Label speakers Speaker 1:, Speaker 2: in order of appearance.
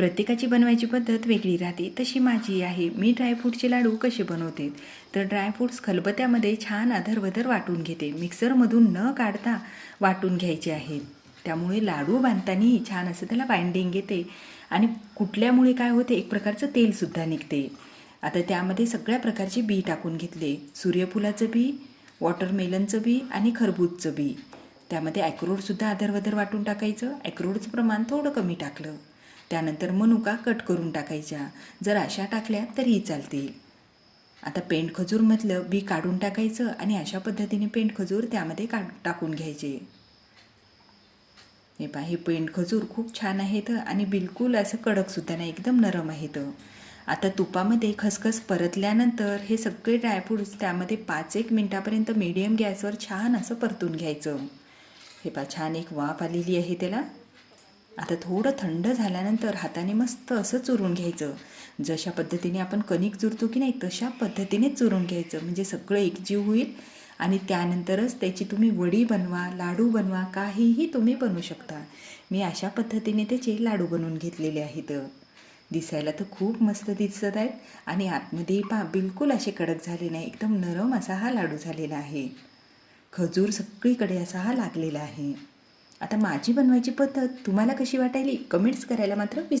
Speaker 1: प्रत्येकाची बनवायची पद्धत वेगळी राहते. तशी माझी आहे. मी ड्रायफ्रूटचे लाडू कसे बनवते? तर ड्रायफ्रूट्स खलबत्यामध्ये छान अधरवधर वाटून घेते. मिक्सरमधून न काढता वाटून घ्यायचे आहेत त्यामुळे लाडू बांधतानाही छान असं त्याला बाइंडिंग येते आणि कुठल्यामुळे काय होते? एक प्रकारचं तेलसुद्धा निघते. आता त्यामध्ये सगळ्या प्रकारचे बी टाकून घेतले. सूर्यफुलाचं बी वॉटरमेलनचं बी आणि खरबूजचं बी. त्यामध्ये ॲक्रोडसुद्धा अधरवधर वाटून टाकायचं. ॲक्रोडचं प्रमाण थोडं कमी टाकलं. त्यानंतर मनुका कट करून टाकायच्या. जर अशा टाकल्या तरीही चालतील. आता पेंट खजूरमधलं बी काढून टाकायचं आणि अशा पद्धतीने पेंट खजूर त्यामध्ये काढ टाकून घ्यायचे. हे पहा हे पेंट खजूर खूप छान आहेत आणि बिलकुल असं कडकसुद्धा नाही एकदम नरम आहेत. आता तुपामध्ये खसखस परतल्यानंतर हे सगळे ड्रायफ्रूट्स त्यामध्ये पाच एक मिनटापर्यंत मीडियम गॅसवर छान असं परतून घ्यायचं. हे पहा छान एक वाफ आलेली आहे त्याला. आता थोडं थंड झाल्यानंतर हाताने मस्त असं चुरून घ्यायचं. जशा पद्धतीने आपण कणिक चुरतो की नाही तशा पद्धतीने चुरून घ्यायचं. म्हणजे सगळं एकजीव होईल आणि त्यानंतरच त्याची तुम्ही वडी बनवा लाडू बनवा काहीही तुम्ही बनवू शकता. मी अशा पद्धतीने त्याचे लाडू बनवून घेतलेले आहेत. दिसायला तर खूप मस्त दिसत आहेत आणि आतमध्ये पा बिलकुल असे कडक झाले नाही. एकदम नरम असा हा लाडू झालेला आहे. खजूर सगळीकडे असा हा लागलेला आहे. आता माझी बनवायची पद्धत तुम्हाला कशी वाटायली? कमेंट्स करायला मात्र विस